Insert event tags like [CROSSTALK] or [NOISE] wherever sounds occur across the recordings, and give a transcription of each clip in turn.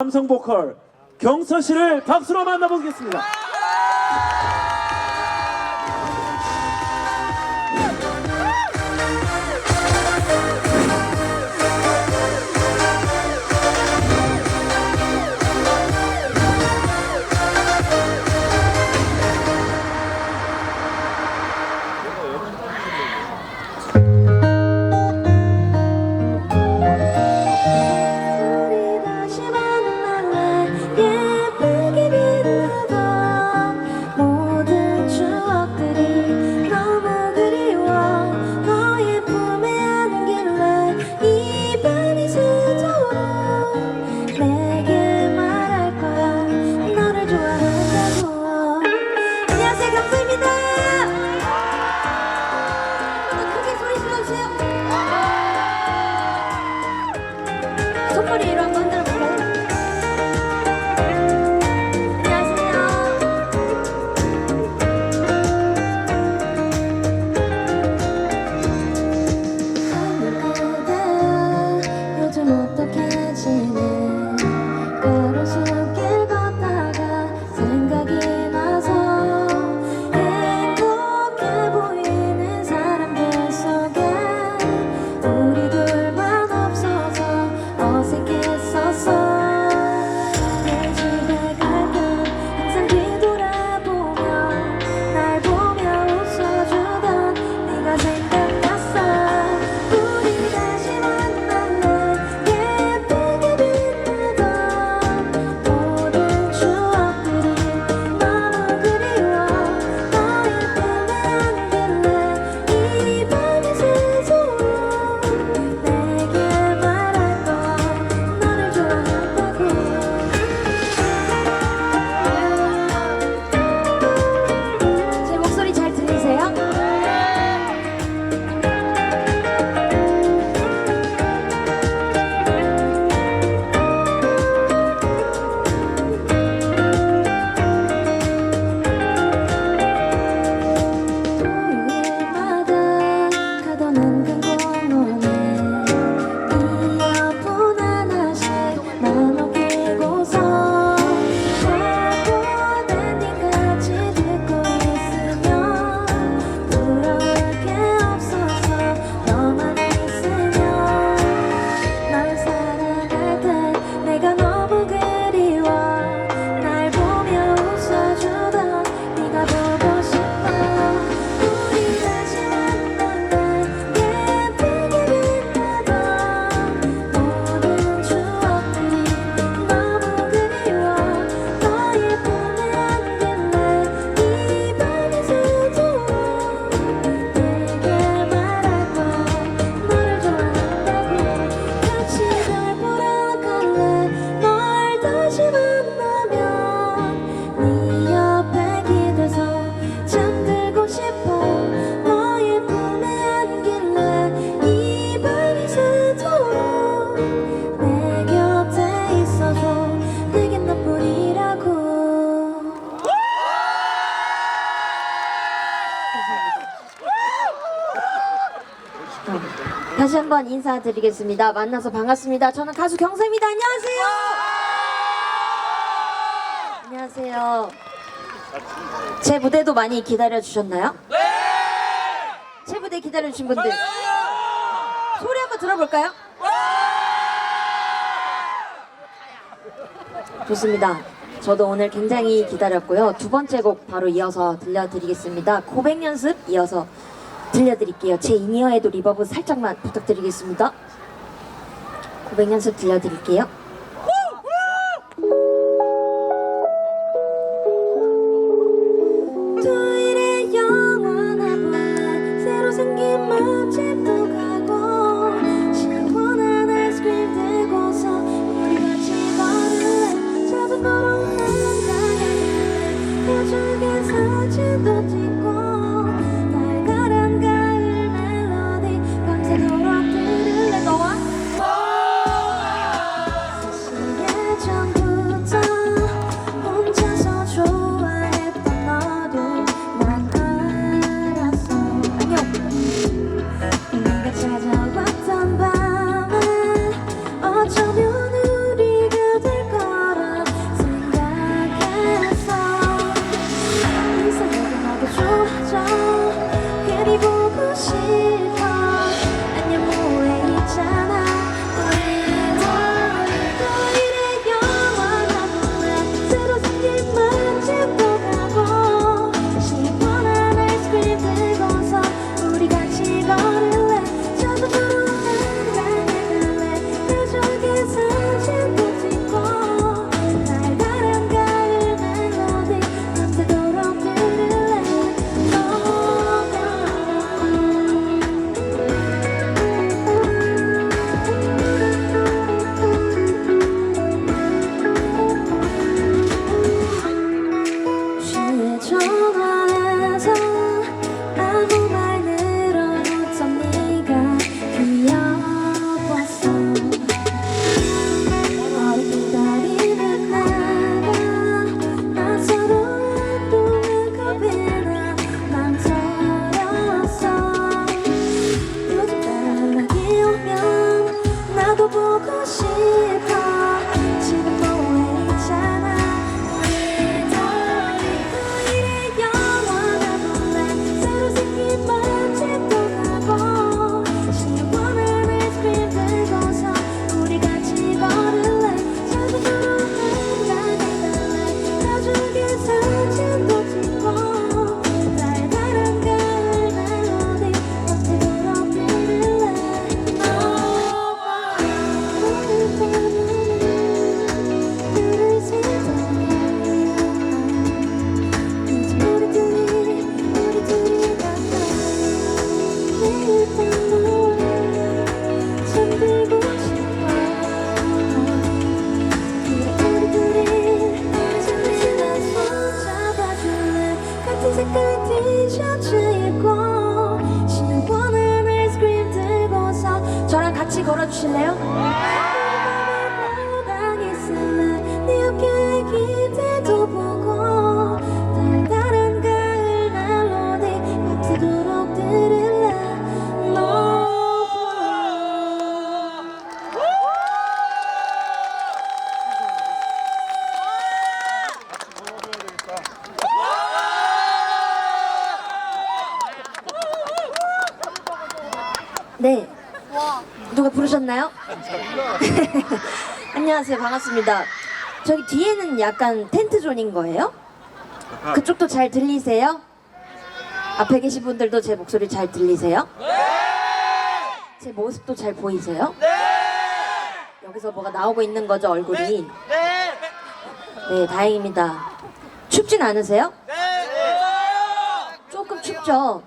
삼성 보컬 경서 씨를 박수로 만나보겠습니다. 인사드리겠습니다. 만나서 반갑습니다. 저는 가수 경서입니다. 안녕하세요. 안녕하세요. 제 무대도 많이 기다려 주셨나요? 네. 제 무대 기다려 주신 분들 소리 한번 들어볼까요? 네! 좋습니다. 저도 오늘 굉장히 기다렸고요. 두 번째 곡 바로 이어서 들려드리겠습니다. 고백 연습 이어서 들려드릴게요. 제 이니어에도 리버브 살짝만 부탁드리겠습니다. 고백 연습 들려드릴게요. 네. 부르셨나요? [LAUGHS] 안녕하세요. 반갑습니다. 저기 뒤에는 약간 텐트 존인 거예요? 그쪽도 잘 들리세요? 앞에 계신 분들도 제 목소리 잘 들리세요? 제 모습도 잘 보이세요? 여기서 뭐가 나오고 있는 거죠, 얼굴이? 네, 다행입니다. 춥진 않으세요? 조금 춥죠?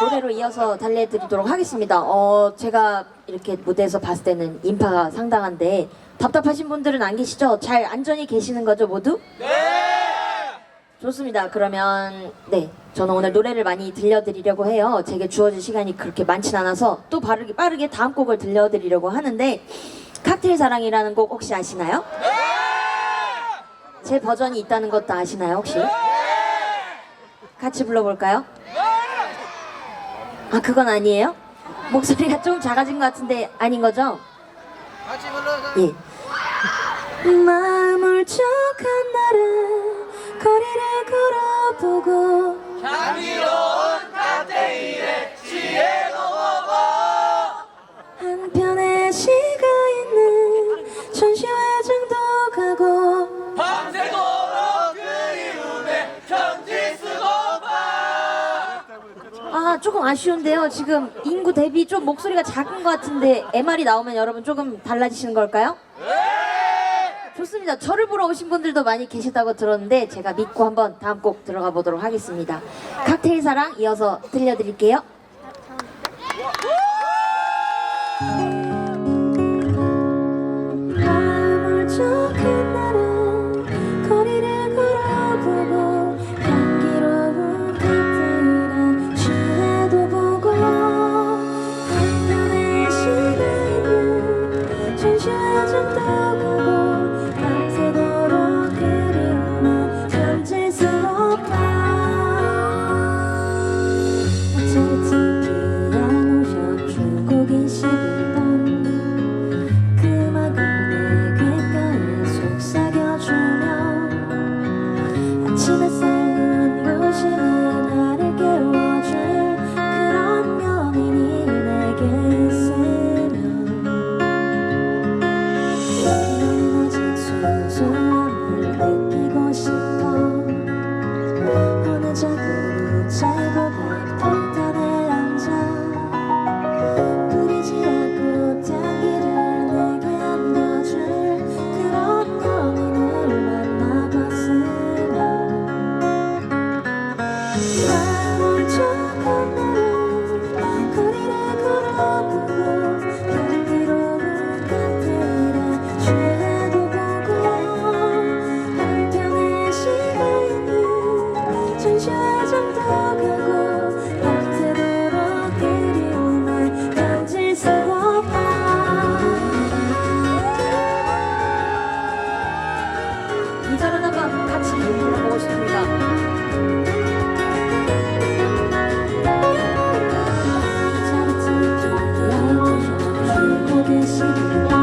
노래로 이어서 달래드리도록 하겠습니다. 어, 제가 이렇게 무대에서 봤을 때는 인파가 상당한데 답답하신 분들은 안 계시죠? 잘 안전히 계시는 거죠, 모두? 좋습니다. 그러면 네, 저는 오늘 노래를 많이 들려드리려고 해요. 제게 주어진 시간이 그렇게 많진 않아서 또 빠르게 빠르게 다음 곡을 들려드리려고 하는데 칵테일 사랑이라는 곡 혹시 아시나요? 제 버전이 있다는 것도 아시나요, 혹시? 같이 불러볼까요? 아, 그건 아니에요? 목소리가 좀 작아진 것 같은데 아닌 거죠? 같이 불러서 예. 마음을 쩍한 날은 거리를 걸어보고 향기로운 칵테일에 취해도 보고 한편에 시 아 조금 아쉬운데요. 지금 인구 대비 좀 목소리가 작은 것 같은데 MR이 나오면 여러분 조금 달라지시는 걸까요? 좋습니다. 저를 보러 오신 분들도 많이 계시다고 들었는데 제가 믿고 한번 다음 곡 들어가 보도록 하겠습니다. 칵테일 사랑 이어서 들려드릴게요 주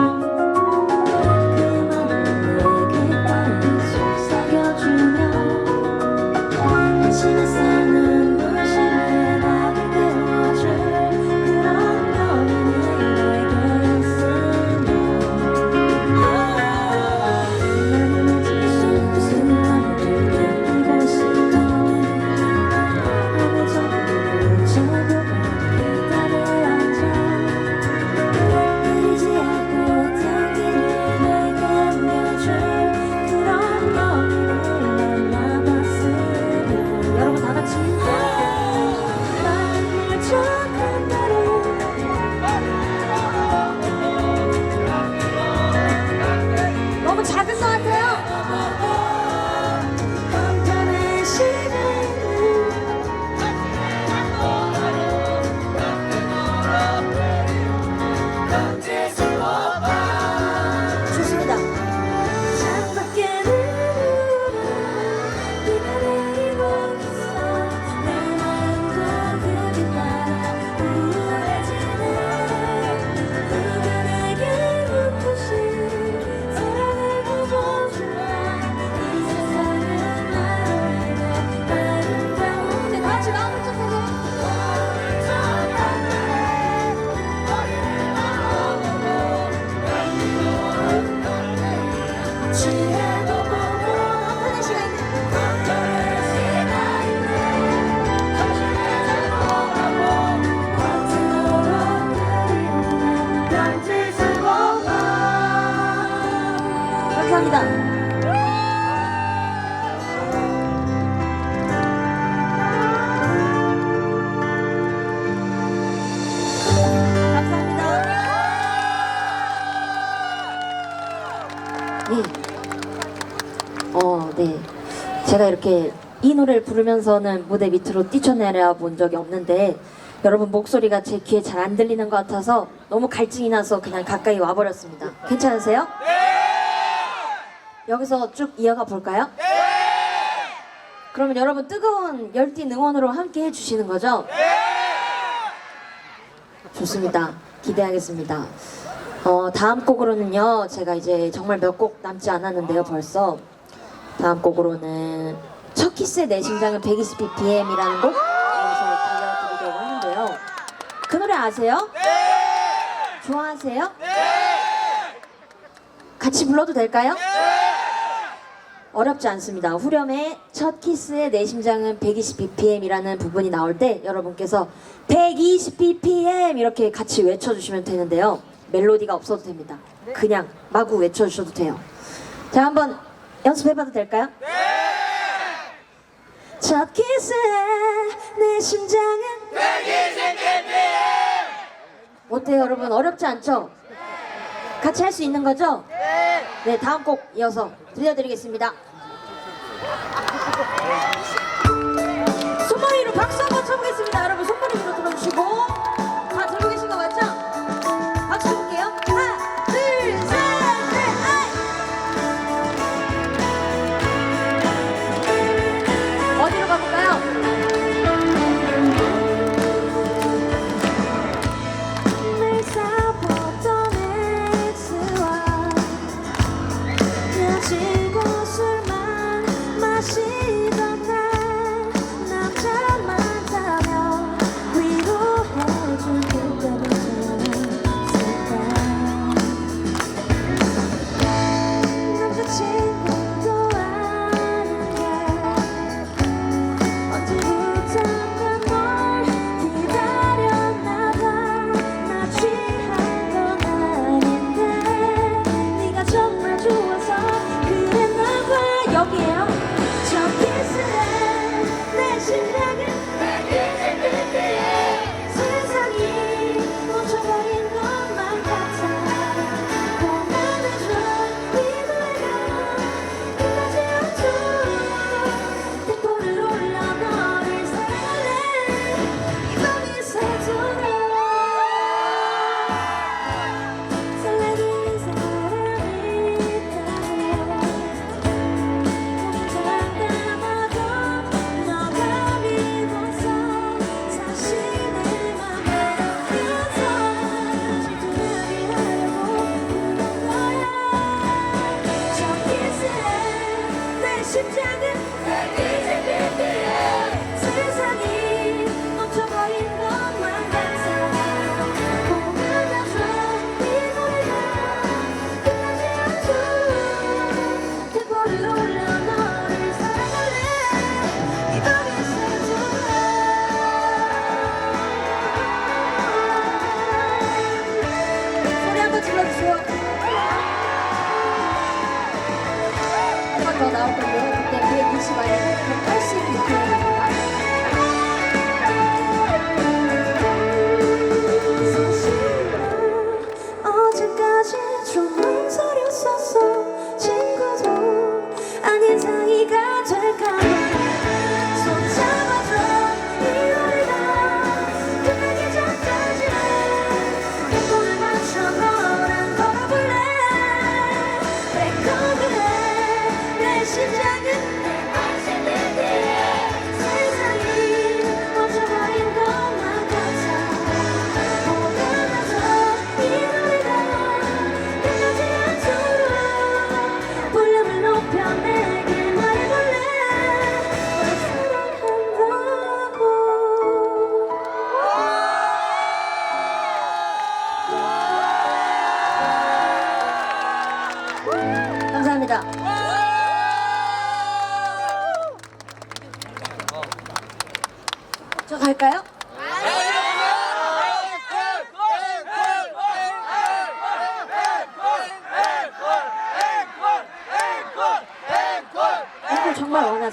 제가 이렇게 이 노래를 부르면서는 무대 밑으로 뛰쳐내려 본 적이 없는데 여러분 목소리가 제 귀에 잘 안 들리는 것 같아서 너무 갈증이 나서 그냥 가까이 와버렸습니다. 괜찮으세요? 여기서 쭉 이어가 볼까요? 그러면 여러분 뜨거운 열띤 응원으로 함께 해주시는 거죠? 좋습니다. 기대하겠습니다. 어, 다음 곡으로는요, 제가 이제 정말 몇 곡 남지 않았는데요, 벌써. 다음 곡으로는 첫 키스의 내 심장은 120bpm이라는 곡 이어서 들려드리려고 하는데요. 그 노래 아세요? 좋아하세요? 같이 불러도 될까요? 어렵지 않습니다. 후렴의 첫 키스의 내 심장은 120bpm이라는 부분이 나올 때 여러분께서 120bpm 이렇게 같이 외쳐주시면 되는데요. 멜로디가 없어도 됩니다. 그냥 마구 외쳐주셔도 돼요. 자, 한번 연습해봐도 될까요? 첫 키스의 내 심장은 어때요, 여러분? 어렵지 않죠? 같이 할 수 있는 거죠? 네, 다음 곡 이어서 들려드리겠습니다.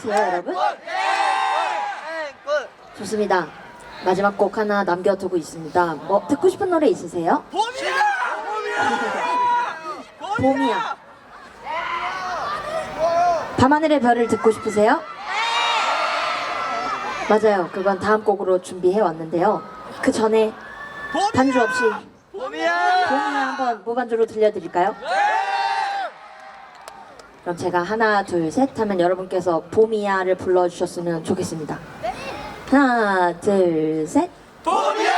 정말 원하세요, 여러분? 좋습니다. 마지막 곡 하나 남겨두고 있습니다. 뭐 듣고 싶은 노래 있으세요? 봄이야. 밤하늘의 별을 듣고 싶으세요? 맞아요. 그건 다음 곡으로 준비해 왔는데요. 그 전에 반주 없이 봄이야 봄이야 한번 무반주로 들려드릴까요? 그럼 제가 하나 둘 셋 하면 여러분께서 봄이야를 불러주셨으면 좋겠습니다. 하나 둘 셋. 봄이야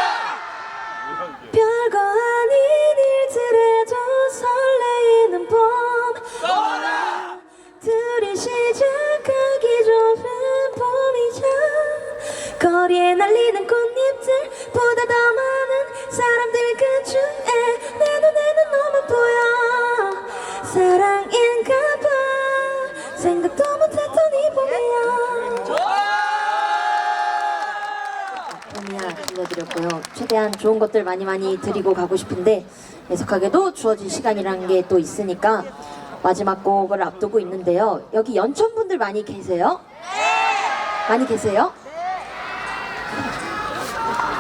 별거 아닌 일들에도 설레이는 봄 둘이 시작하기 좋은 봄이야 거리에 날리는 꽃 드렸고요. 최대한 좋은 것들 많이 많이 드리고 가고 싶은데 애석하게도 주어진 시간이라는 게 또 있으니까 마지막 곡을 앞두고 있는데요. 여기 연천 분들 많이 계세요? 많이 계세요?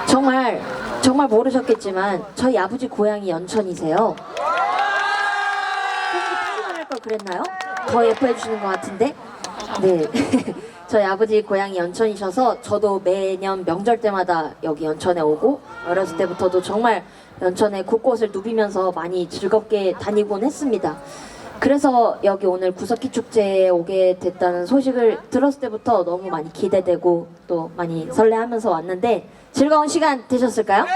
정말 정말 모르셨겠지만 저희 아버지 고향이 연천이세요. 할걸 그랬나요? 더 예뻐해 주시는 것 같은데. 네. [LAUGHS] 저희 아버지 고향이 연천이셔서 저도 매년 명절 때마다 여기 연천에 오고 어렸을 때부터도 정말 연천에 곳곳을 누비면서 많이 즐겁게 다니곤 했습니다. 그래서 여기 오늘 구석기 축제에 오게 됐다는 소식을 들었을 때부터 너무 많이 기대되고 또 많이 설레하면서 왔는데 즐거운 시간 되셨을까요?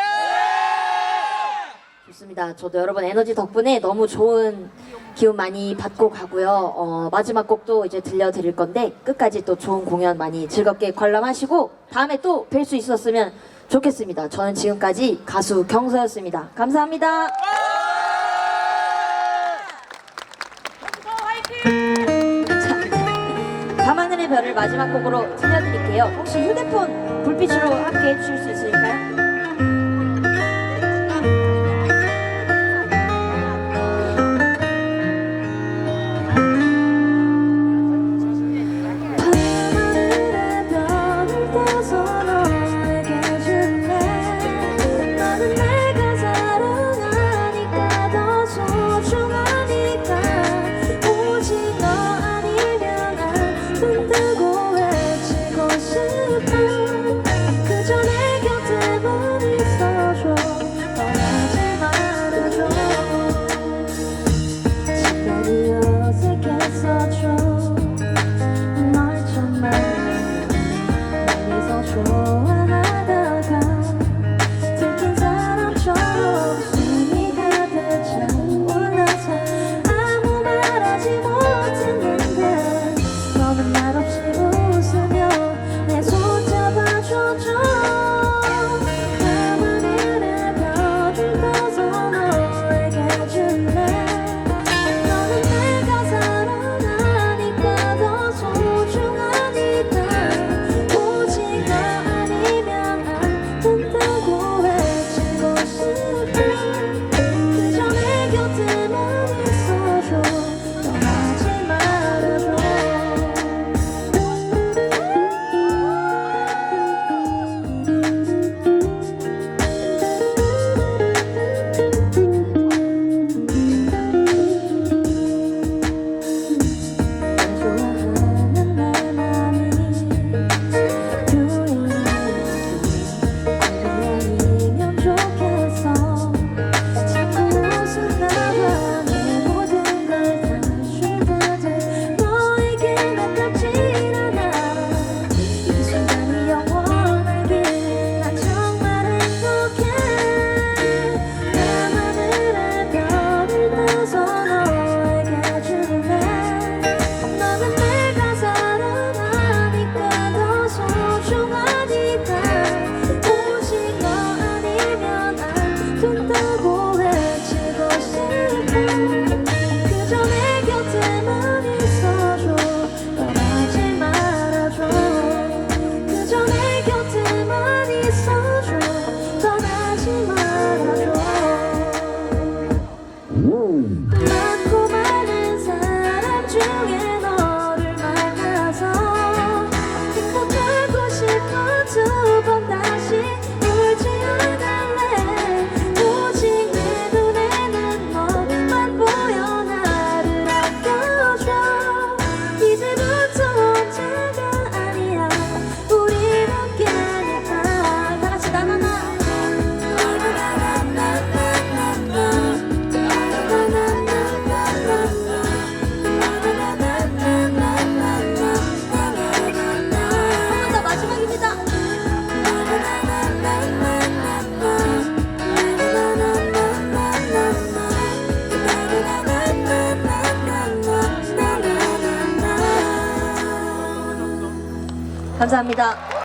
좋습니다. 저도 여러분 에너지 덕분에 너무 좋은 기운 많이 받고 가고요. 어, 마지막 곡도 이제 들려드릴 건데 끝까지 또 좋은 공연 많이 즐겁게 관람하시고 다음에 또 뵐 수 있었으면 좋겠습니다. 저는 지금까지 가수 경서였습니다. 감사합니다. 자, 밤하늘의 별을 마지막 곡으로 들려드릴게요. 혹시 휴대폰 불빛으로 함께 해주실 수 있을까요?